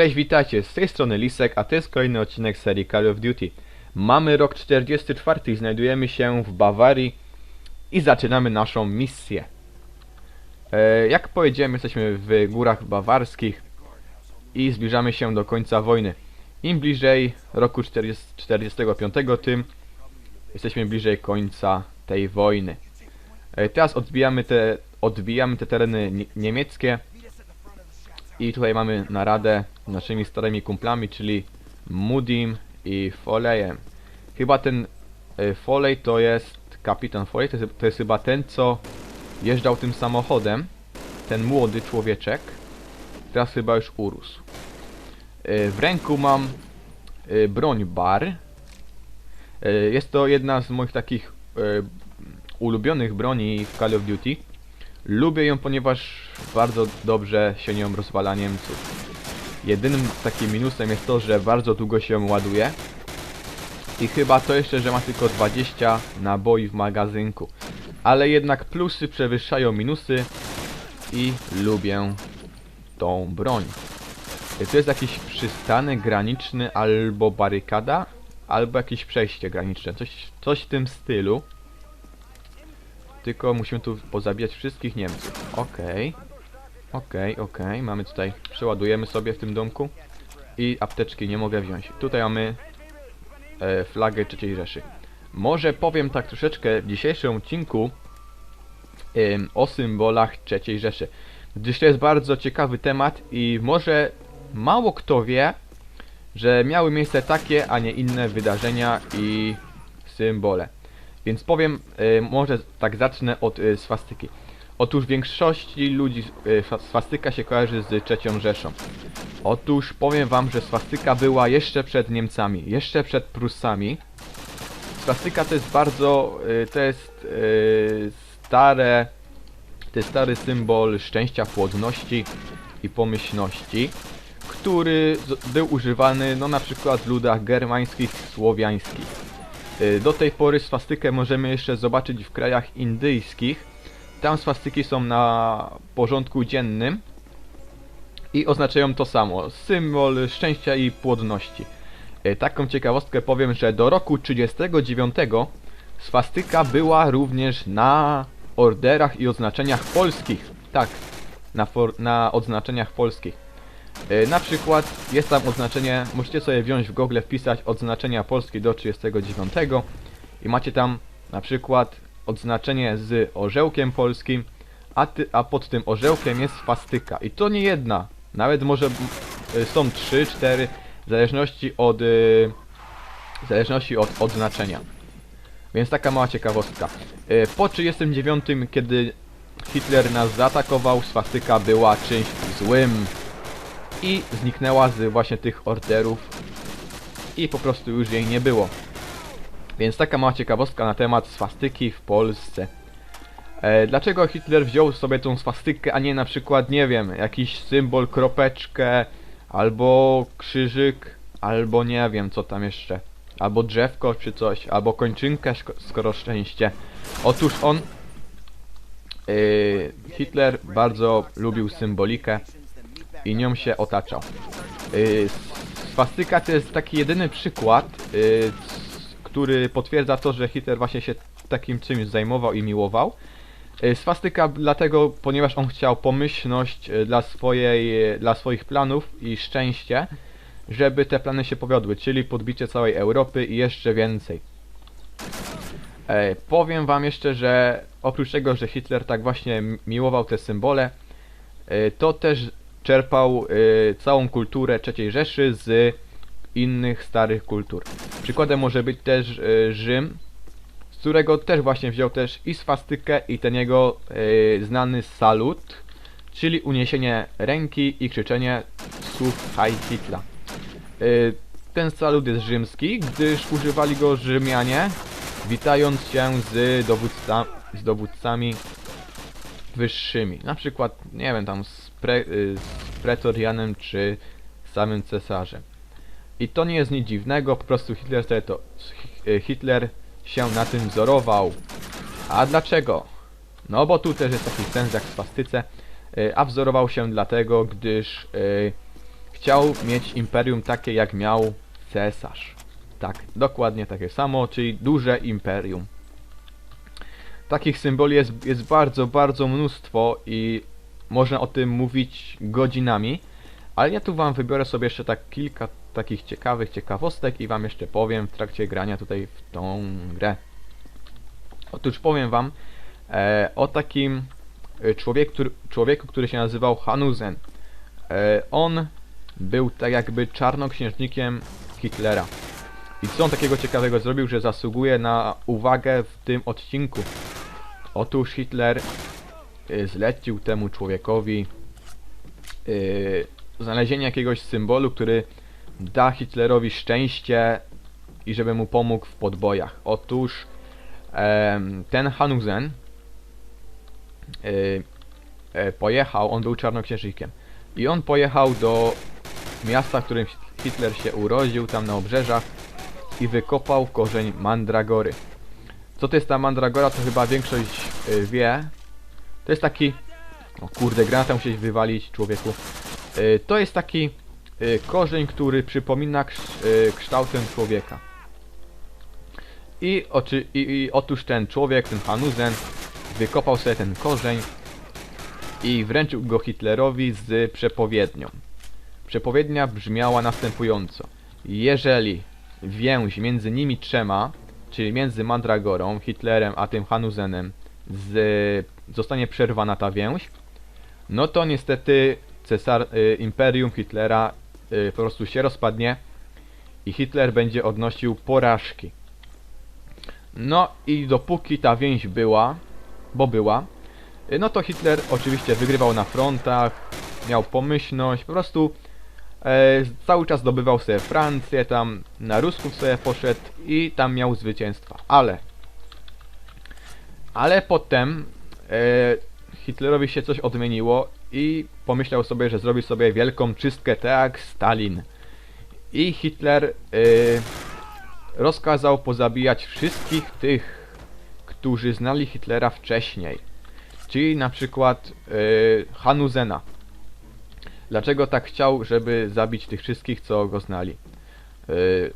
Cześć, witajcie, z tej strony Lisek, a to jest kolejny odcinek serii Call of Duty. Mamy rok 44 i znajdujemy się w Bawarii i zaczynamy naszą misję. E, jak powiedziałem, jesteśmy w górach bawarskich i zbliżamy się do końca wojny. Im bliżej roku 40, 45, tym jesteśmy bliżej końca tej wojny. E, teraz odbijamy te, odbijamy te tereny nie- niemieckie. I tutaj mamy naradę naszymi starymi kumplami, czyli Moodim i Foleyem. Chyba ten y, Foley to jest kapitan Foley, to jest, to jest chyba ten, co jeżdżał tym samochodem. Ten młody człowieczek. Teraz chyba już urósł. Y, w ręku mam y, broń bar. Jest to jedna z moich takich ulubionych broni w Call of Duty. Lubię ją, ponieważ bardzo dobrze się nią rozwala Niemców. Jedynym takim minusem jest to, że bardzo długo się ładuje. I chyba to jeszcze, że ma tylko 20 naboi w magazynku. Ale jednak plusy przewyższają minusy i lubię tą broń. To jest jakiś przystanek graniczny albo barykada, albo jakieś przejście graniczne. Coś, coś w tym stylu. Tylko musimy tu pozabijać wszystkich Niemców. Okej. Okej, okej. Mamy tutaj... Przeładujemy sobie w tym domku. I apteczki nie mogę wziąć. Tutaj mamy e, flagę III Rzeszy. Może powiem tak troszeczkę w dzisiejszym odcinku em, o symbolach III Rzeszy. Gdyż to jest bardzo ciekawy temat i może mało kto wie, że miały miejsce takie, a nie inne wydarzenia i symbole. Więc powiem, e, może tak zacznę od e, swastyki. Otóż większości ludzi fa- swastyka się kojarzy z trzecią Rzeszą. Otóż powiem wam, że swastyka była jeszcze przed Niemcami, jeszcze przed Prusami. Swastyka to jest bardzo, to jest stare, to jest stary symbol szczęścia, płodności i pomyślności, który był używany no na przykład w ludach germańskich, słowiańskich. Y, Do tej pory swastykę możemy jeszcze zobaczyć w krajach indyjskich. Tam swastyki są na porządku dziennym i oznaczają to samo. Symbol szczęścia i płodności. Y, Taką ciekawostkę powiem, że do roku 39 swastyka była również na orderach i oznaczeniach polskich. Tak, na, na odznaczeniach polskich. E, Na przykład jest tam oznaczenie, możecie sobie wziąć w Google, wpisać odznaczenia polskie do 39 i macie tam na przykład odznaczenie z orzełkiem polskim, a, ty, a pod tym orzełkiem jest swastyka. I to nie jedna, nawet może y, są 3, 4, w zależności od, y, w zależności od odznaczenia. Więc taka mała ciekawostka. Po 39, kiedy Hitler nas zaatakował, swastyka była czymś złym i zniknęła z właśnie tych orderów i po prostu już jej nie było. Więc taka mała ciekawostka na temat swastyki w Polsce. E, dlaczego Hitler wziął sobie tą swastykę, a nie na przykład, nie wiem, jakiś symbol, kropeczkę, albo krzyżyk, albo nie wiem, co tam jeszcze. Albo drzewko czy coś, albo kończynkę, skoro szczęście. Otóż on, yy, Hitler bardzo lubił symbolikę i nią się otaczał. Yy, swastyka to jest taki jedyny przykład, yy, który potwierdza to, że Hitler właśnie się takim czymś zajmował i miłował. Yy, swastyka dlatego, ponieważ on chciał pomyślność yy, dla, swojej, dla swoich planów i szczęście, żeby te plany się powiodły, czyli podbicie całej Europy i jeszcze więcej. E, powiem wam jeszcze, że oprócz tego, że Hitler tak właśnie miłował te symbole, e, to też czerpał e, całą kulturę III Rzeszy z innych starych kultur. Przykładem może być też e, Rzym, z którego też właśnie wziął też i swastykę i ten jego e, znany salut, czyli uniesienie ręki i krzyczenie słów Heil. E, ten salut jest rzymski, gdyż używali go Rzymianie, witając się z, dowódca, z dowódcami wyższymi. Na przykład, nie wiem, tam z, pre, y, z pretorianem czy samym cesarzem. I to nie jest nic dziwnego, po prostu Hitler to y, Hitler się na tym wzorował. A dlaczego? No bo tu też jest taki sens jak w swastyce, y, a wzorował się dlatego, gdyż y, chciał mieć imperium takie jak miał cesarz. Tak, dokładnie takie samo, czyli duże imperium. Takich symboli jest, jest bardzo, bardzo mnóstwo i można o tym mówić godzinami, ale ja tu wam wybiorę sobie jeszcze tak kilka takich ciekawych ciekawostek i wam jeszcze powiem w trakcie grania tutaj w tą grę. Otóż powiem wam e, o takim e, człowieku, który, człowieku, który się nazywał Hanuzen. E, on był tak jakby czarnoksiężnikiem Hitlera. I co on takiego ciekawego zrobił, że zasługuje na uwagę w tym odcinku? Otóż Hitler zlecił temu człowiekowi y, znalezienie jakiegoś symbolu, który da Hitlerowi szczęście i żeby mu pomógł w podbojach. Otóż ten Hanuzen y, e, pojechał, on był czarnoksiężnikiem i on pojechał do miasta, w którym Hitler się urodził, tam na obrzeżach i wykopał korzeń mandragory. Co to jest ta mandragora, to chyba większość y, wie. To jest taki... O kurde, granata musiałeś wywalić, człowieku. Y, to jest taki y, korzeń, który przypomina krz, y, kształtem człowieka. I, oczy, i, I otóż ten człowiek, ten Hanuzen, wykopał sobie ten korzeń i wręczył go Hitlerowi z przepowiednią. Przepowiednia brzmiała następująco. Jeżeli więź między nimi trzema, czyli między Mandragorą, Hitlerem, a tym Hanuzenem, z, zostanie przerwana ta więź, no to niestety cesar, y, Imperium Hitlera y, po prostu się rozpadnie i Hitler będzie odnosił porażki. No i dopóki ta więź była, bo była, y, no to Hitler oczywiście wygrywał na frontach, miał pomyślność, po prostu e, cały czas zdobywał sobie Francję, tam na Rusków sobie poszedł i tam miał zwycięstwa. Ale, ale potem Hitlerowi się coś odmieniło i pomyślał sobie, że zrobi sobie wielką czystkę, tak jak Stalin. I Hitler e, rozkazał pozabijać wszystkich tych, którzy znali Hitlera wcześniej. Czyli na przykład e, Hanuzena. Dlaczego tak chciał, żeby zabić tych wszystkich, co go znali? Yy,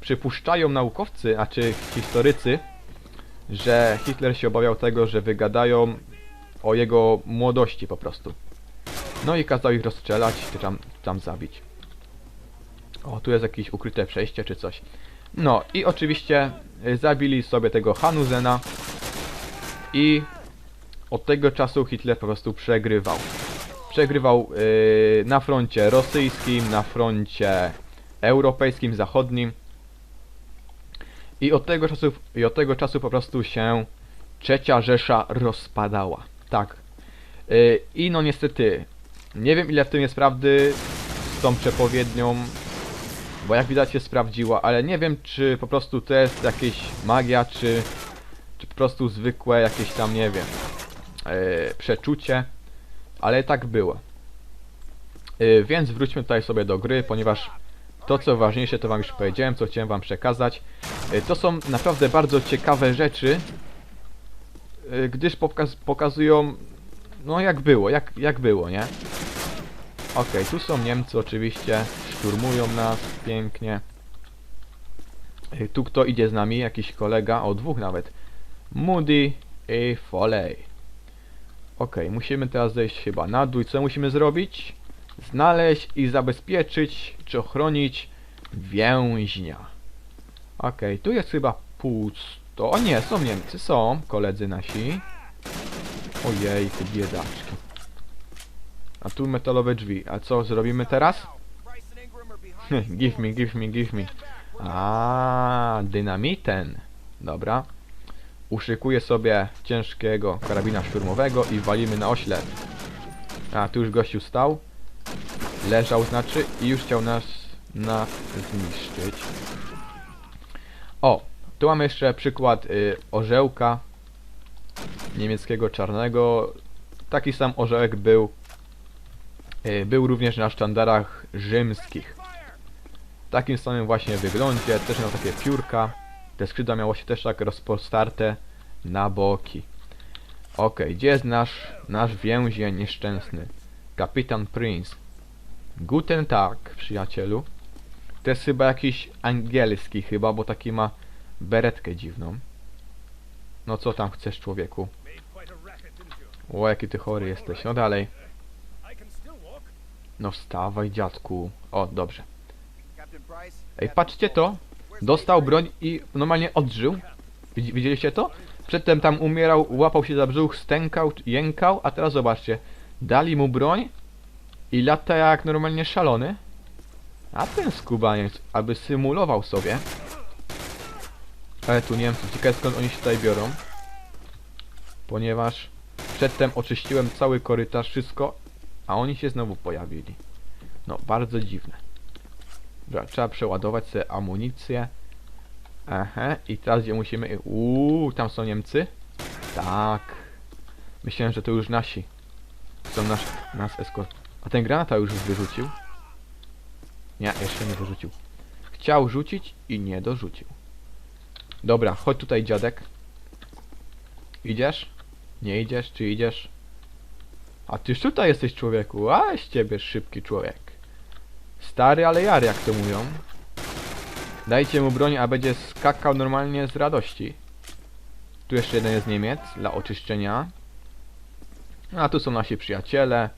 przypuszczają naukowcy, a czy historycy, że Hitler się obawiał tego, że wygadają o jego młodości po prostu. No i kazał ich rozstrzelać, czy tam, tam zabić. O, tu jest jakieś ukryte przejście, czy coś. No i oczywiście y, zabili sobie tego Hanuzena i od tego czasu Hitler po prostu przegrywał przegrywał yy, na froncie rosyjskim, na froncie europejskim, zachodnim. I od tego czasu, i od tego czasu po prostu się trzecia Rzesza rozpadała. Tak. Yy, I no niestety, nie wiem ile w tym jest prawdy z tą przepowiednią, bo jak widać się sprawdziła, ale nie wiem czy po prostu to jest jakieś magia, czy, czy po prostu zwykłe jakieś tam, nie wiem, yy, przeczucie. Ale tak było. Yy, więc wróćmy tutaj sobie do gry, ponieważ to co ważniejsze to wam już powiedziałem, co chciałem wam przekazać. Yy, to są naprawdę bardzo ciekawe rzeczy, yy, gdyż pokaz pokazują no jak było, jak, jak było, nie? Okej, tu są Niemcy oczywiście, szturmują nas pięknie. Yy, tu kto idzie z nami? Jakiś kolega, o dwóch nawet. Moody i Foley. Ok, musimy teraz zejść chyba na dół. Co musimy zrobić? Znaleźć i zabezpieczyć, czy ochronić więźnia. Ok, tu jest chyba pusto. O nie, są Niemcy, są koledzy nasi. Ojej, te biedaczki. A tu metalowe drzwi. A co zrobimy teraz? give me, give me, give me. A, dynamiten. Dobra. Uszykuję sobie ciężkiego karabina szturmowego i walimy na oślep. A, tu już gościu stał. Leżał znaczy i już chciał nas, nas zniszczyć. O, tu mamy jeszcze przykład y, orzełka niemieckiego czarnego. Taki sam orzełek był y, był również na sztandarach rzymskich. W takim samym właśnie wyglądzie, też miał takie piórka. Te skrzydła miało się też tak rozpostarte na boki. Okej, gdzie jest nasz, nasz więzień nieszczęsny? Kapitan Prince. Guten Tag, przyjacielu. To jest chyba jakiś angielski chyba, bo taki ma beretkę dziwną. No co tam chcesz, człowieku? O, jaki ty chory jesteś. No dalej. No wstawaj, dziadku. O, dobrze. Ej, patrzcie to. Dostał broń i normalnie odżył. Widzi- Widzieliście to? Przedtem tam umierał, łapał się za brzuch, stękał, jękał, a teraz zobaczcie. Dali mu broń i lata jak normalnie szalony. A ten skubaniec, aby symulował sobie. Ale tu Niemcy, ciekawe skąd oni się tutaj biorą. Ponieważ przedtem oczyściłem cały korytarz, wszystko, a oni się znowu pojawili. No, bardzo dziwne. Dobra, trzeba przeładować sobie amunicję. Aha, i teraz gdzie musimy... Uuu, tam są Niemcy? Tak. Myślałem, że to już nasi. Są nasz, nas eskort. A ten granata już wyrzucił? Nie, jeszcze nie wyrzucił. Chciał rzucić i nie dorzucił. Dobra, chodź tutaj dziadek. Idziesz? Nie idziesz? Czy idziesz? A tyż tutaj jesteś człowieku. A z ciebie szybki człowiek. Stary, ale jary, jak to mówią. Dajcie mu broń, a będzie skakał normalnie z radości. Tu jeszcze jeden jest Niemiec dla oczyszczenia. A tu są nasi przyjaciele.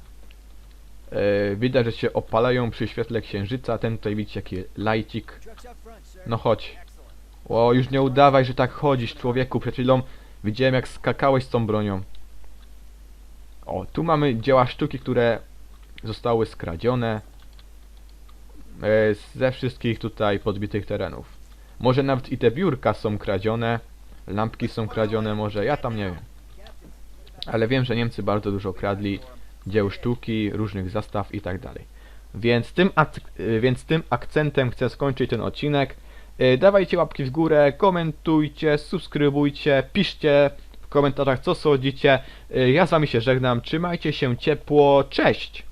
Yy, widać, że się opalają przy świetle księżyca. Ten tutaj widzicie jaki lajcik. No chodź. O, już nie udawaj, że tak chodzisz, człowieku. Przed chwilą widziałem jak skakałeś z tą bronią. O, tu mamy dzieła sztuki, które zostały skradzione e, ze wszystkich tutaj podbitych terenów. Może nawet i te biurka są kradzione, lampki są kradzione, może ja tam nie wiem. Ale wiem, że Niemcy bardzo dużo kradli dzieł sztuki, różnych zastaw i tak. Więc tym, y, więc tym akcentem chcę skończyć ten odcinek. Y, Dawajcie łapki w górę, komentujcie, subskrybujcie, piszcie w komentarzach co sądzicie. Y, Ja z wami się żegnam, trzymajcie się ciepło, cześć!